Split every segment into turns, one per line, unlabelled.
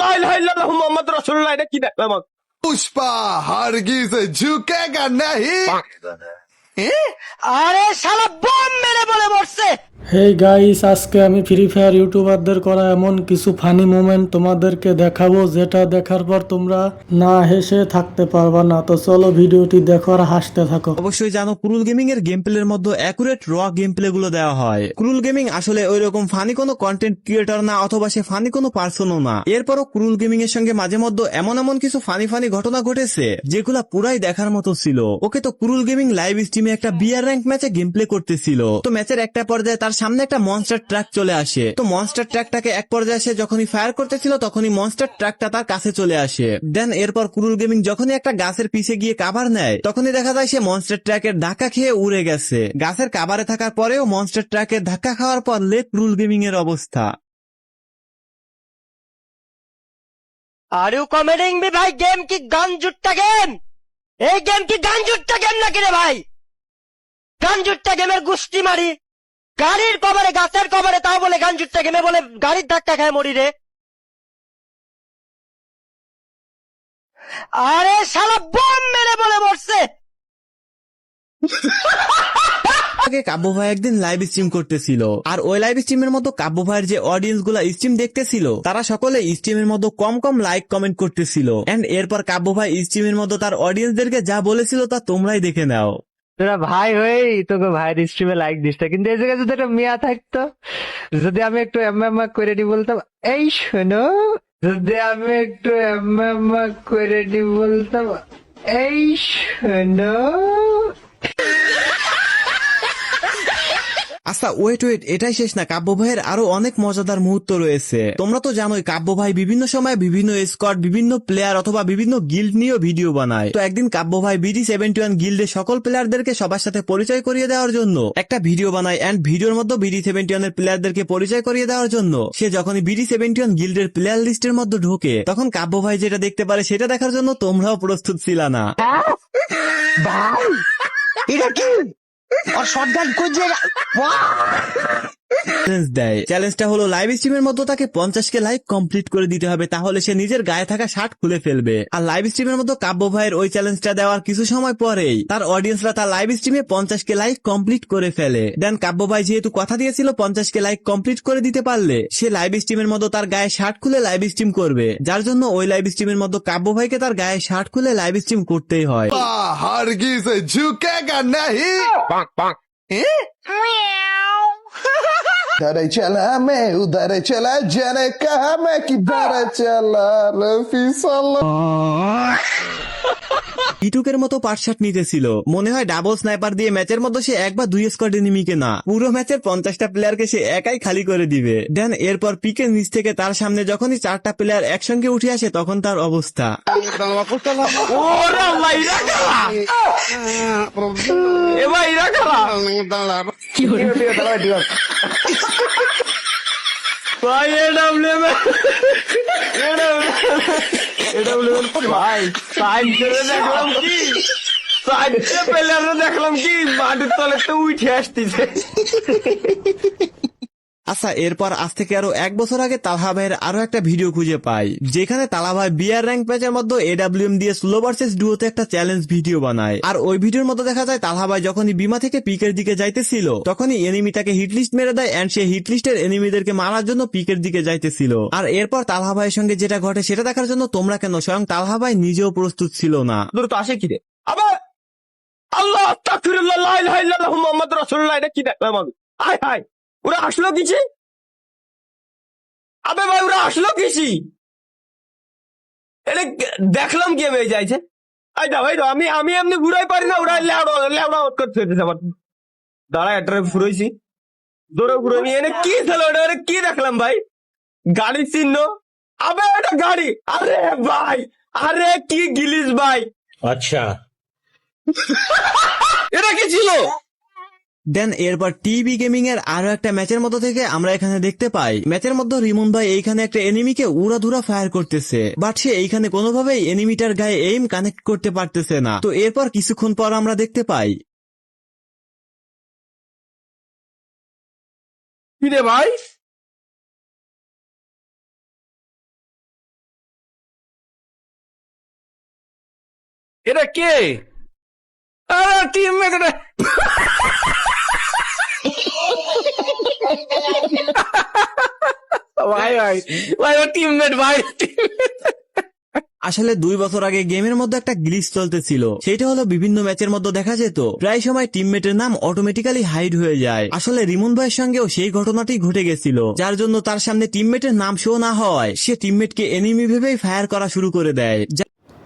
মোহাম্মদ রসুল্লাহ এটা কি দেখলাম?
পুষ্পা হারগিজ ঝুকেগা নাহি।
আরে সারা বম মেরে বলে মরছে
হেই গাইস আজকে আমি ফ্রি ফায়ার ইউটিউবারদের করা এমন কিছু ফানি মোমেন্ট তোমাদেরকে দেখাবো, যেটা দেখার পর তোমরা না হেসে থাকতে পারবা না। তো চলো ভিডিওটি দেখো আর হাসতে থাকো।
অবশ্যই জানো ক্রুল গেমিং এর গেম প্লের মধ্যে অ্যাকুরেট র গেম প্লে গুলো দেওয়া হয়। ক্রুল গেমিং আসলে ওই রকম ফানি কোনো কন্টেন্ট ক্রিয়েটর না, অথবা সে ফানি কোনো পার্সনও না। এরপরও ক্রুল গেমিং এর সঙ্গে মাঝে মধ্যে এমন এমন কিছু ফানি ফানি ঘটনা ঘটেছে, যেগুলা পুরাই দেখার মতো ছিল। ওকে তো ক্রুল গেমিং লাইভ স্ট্রিমে একটা বিয়ার র্যাঙ্ক ম্যাচে গেম প্লে করতেছিল। তো ম্যাচের একটা পর্যায়ে তার সামনে একটা মনস্টার ট্র্যাক চলে আসে। তো মনস্টার ট্র্যাকটাকে এক পর্যায়ে সে যখনই ফায়ার করতেছিল, তখনই মনস্টার ট্র্যাকটা তার কাছে চলে আসে। দেন এরপর ক্রুল গেমিং যখনই একটা গাছের পিছে গিয়ে কাভার নেয়, তখনই দেখা যায় সে মনস্টার ট্র্যাকের ধাক্কা খেয়ে উড়ে গেছে। গাছের কাভারে থাকার পরেও মনস্টার ট্র্যাকের ধাক্কা খাওয়ার পর লেক ক্রুল গেমিং এর অবস্থা।
আর ইউ কমেডিং মি ভাই গেম কি গান জুটটা গেম এই গেম কি গান জুটটা গেম নাকি রে ভাই গান জুটটা গেমের গুষ্টি মারি গাড়ির কবরে, গাছের কবরে, তাও বলে গান জুটটা গেমে বলে, গাড়ির ধাক্কা খায় মরি রে। আরে শালা বম মেরে বলে মরছে।
আগে কাব্য ভাই একদিন লাইভ স্ট্রিম করতেছিল। আর ওই লাইভ স্ট্রিমের মতো কাব্য ভাইয়ের যে অডিয়েন্সগুলা স্ট্রিম দেখতেছিল, তারা সকলে স্ট্রিমের মতো কম কম লাইক কমেন্ট করতেছিল। এন্ড এরপর কাব্য ভাই স্ট্রিমের মতো তার অডিয়েন্সদেরকে যা বলেছিল তা তোমরাই দেখে নাও।
তোরা ভাই হয়েই তোকে ভাইয়ের স্ট্রিমে লাইক দিস। কিন্তু এই জায়গায় যদি একটা মিয়া থাকতো, যদি আমি একটু এম এম করে নি বলতাম, এই শোনো, যদি আমি একটু এম এম করে নি বলতাম, এই শোনো
আচ্ছা ওয়েট ওয়েট এটাই শেষ না। কাব্য ভাইয়ের আরও অনেক মজাদার মুহূর্ত রয়েছে। তোমরা তো জানোই কাব্য ভাই বিভিন্ন সময় বিভিন্ন স্কট বিভিন্ন প্লেয়ার অথবা বিভিন্ন গিল্ড নিয়েও ভিডিও বানায়। তো একদিন কাব্য ভাই বিডি সেভেন্টি ওয়ান গিল্ডের সকল প্লেয়ারদেরকে সবার সাথে পরিচয় করিয়ে দেওয়ার জন্য একটা ভিডিও বানায় এন্ড ভিডিওর মধ্যে বিডি সেভেন্টি ওয়ানের প্লেয়ারদেরকে পরিচয় করিয়ে দেওয়ার জন্য সে যখনই বিডি সেভেন্টি ওয়ান গিল্ডের প্লেয়ার লিস্টের মধ্যে ঢোকে তখন কাব্য ভাই যেটা দেখতে পারে সেটা দেখার জন্য তোমরাও প্রস্তুত ছিল না।
এটা কি? আর শটগান খুঁজে
চ্যালেঞ্জ দেয়। চ্যালেঞ্জটা হলো লাইভ স্ট্রিমের মতো তাকে পঞ্চাশ কে লাইভ কমপ্লিট করে দিতে হবে তাহলে সে নিজের গায়ে থাকা শার্ট খুলে ফেলবে। আর লাইভ স্ট্রিমের মতো কাব্য ভাইয়ের ওই চ্যালেঞ্জটা দেওয়ার কিছু সময় পরেই তার অডিয়েন্সরা তার লাইভ স্ট্রিমে পঞ্চাশ কে লাইভ কমপ্লিট করে ফেলে। দেন কাব্য ভাই যেহেতু কথা দিয়েছিল পঞ্চাশ কে লাইভ কমপ্লিট করে দিতে পারলে সে লাইভ স্ট্রিমের মতো তার গায়ে শার্ট খুলে লাইভ স্ট্রিম করবে। যার জন্য ওই লাইভ স্ট্রিমের মতো কাব্য ভাইকে তার গায়ে শার্ট খুলে লাইভ স্ট্রিম করতেই হয়।
হারগিজ ঝুকেগা নাহি? Dare chala me udare chala jane kaha me ki dare chala rafi
ইটুকের মতো পাটশাট নিতেছিল মনে হয় ডাবল স্নাইপার দিয়ে ম্যাচের মতো সে এক বা দুই স্কোয়াড এনিমিকে না পুরো ম্যাচের পঞ্চাশটা প্লেয়ারকে সে একাই খালি করে দিবে। দেন এরপর পিকে নিচ থেকে তার সামনে যখনই চারটা প্লেয়ার একসঙ্গে উঠে আসে তখন তার অবস্থা।
এবার ভাই? ভাই, AWM AWM ভাই, side দেখলাম কি? side পেলে পেলারে দেখলাম কি মাটির তলে তো উঠে আসতেছে
আচ্ছা এরপর আজ থেকে আরও এক বছর আগে তালহা ভাইয়ের আরও একটা ভিডিও খুঁজে পাই, যেখানে তালা ভাই বিয়ার র্যাঙ্ক ম্যাচের মধ্যে এডাব্লিউএম দিয়ে স্লো ভার্সেস ডুয়োতে একটা চ্যালেঞ্জ ভিডিও বানায়। আর ওই ভিডিওর মধ্যে দেখা যায় তালহা ভাই যখনই বিমা থেকে পিকের দিকে যাইতেছিল, তখনই এনিমিটাকে হিটলিস্ট মেরে দেয় অ্যান্ড সে হিটলিস্টের এনিমিদেরকে মারার জন্য পিকের দিকে যাইতেছিল। আর এরপর তালহা ভাইয়ের সঙ্গে যেটা ঘটে, সেটা দেখার জন্য তোমরা কেন? স্বয়ং তালহা ভাই নিজেও প্রস্তুত ছিল না।
দূর তো আসে কি রে? আবার? আল্লাহ আস্তাগফিরুল্লাহ লা ইলাহা ইল্লাল্লাহু মুহাম্মাদুর রাসূলুল্লাহ, এটা কি দেখলাম আমি আয় হায় ওরা আসলো কিসে? আবে ভাই ওরা আসলো কিসি? এলে দেখলাম কে হয়ে যাইছে। ভাই আমি আমি এমনি ঘুরাই পারি না ওরা করে দাঁড়া ঘুরেছি দৌড়ে ঘুরে নিয়ে এনে কি ছিল ওটা কি দেখলাম ভাই? গাড়ি চিহ্ন। আবে এটা গাড়ি। আরে ভাই আরে কি গিলিস ভাই।
আচ্ছা।
এটা কি ছিল?
দেন এরপর টিবি গেমিং এর আরও একটা ম্যাচের মতো থেকে আমরা এখানে দেখতে পাই। ম্যাচের মধ্যে রিমন ভাই এইখানে একটা এনিমিকে উড়াধুরা ফায়ার করতেছে। বাট সে এইখানে কোনোভাবেই এনিমিটার গায়ে এইম কানেক্ট করতে পারতেছে না। তো এরপর কিছুক্ষণ পর আমরা দেখতে পাই।
কিরে ভাই?
এটা কে? ভাই ভাই ভাই টিমমেট ভাই
আসলে দুই বছর আগে গেমের মধ্যে একটা গ্লিচ চলতেছিল। সেটা হলো বিভিন্ন ম্যাচের মধ্যে দেখা যেত, প্রায় সময় টিমমেটের নাম অটোমেটিক্যালি হাইড হয়ে যায়। আসলে রিমন ভাইয়ের সঙ্গেও সেই ঘটনাটি ঘটে গেছিল, যার জন্য তার সামনে টিমমেটের নাম শো না হয় সে টিমমেটকে এনিমি ভেবেই ফায়ার করা শুরু করে দেয়।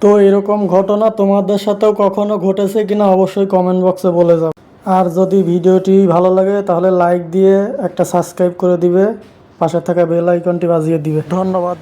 তো এরকম ঘটনা তোমাদের সাথেও কখনো ঘটেছে কিনা অবশ্যই কমেন্ট বক্সে বলে যাও আর যদি ভিডিওটি ভালো লাগে, তাহলে লাইক দিয়ে একটা সাবস্ক্রাইব করে দিবে। পাশে থাকা বেল আইকনটি বাজিয়ে দিবে। ধন্যবাদ।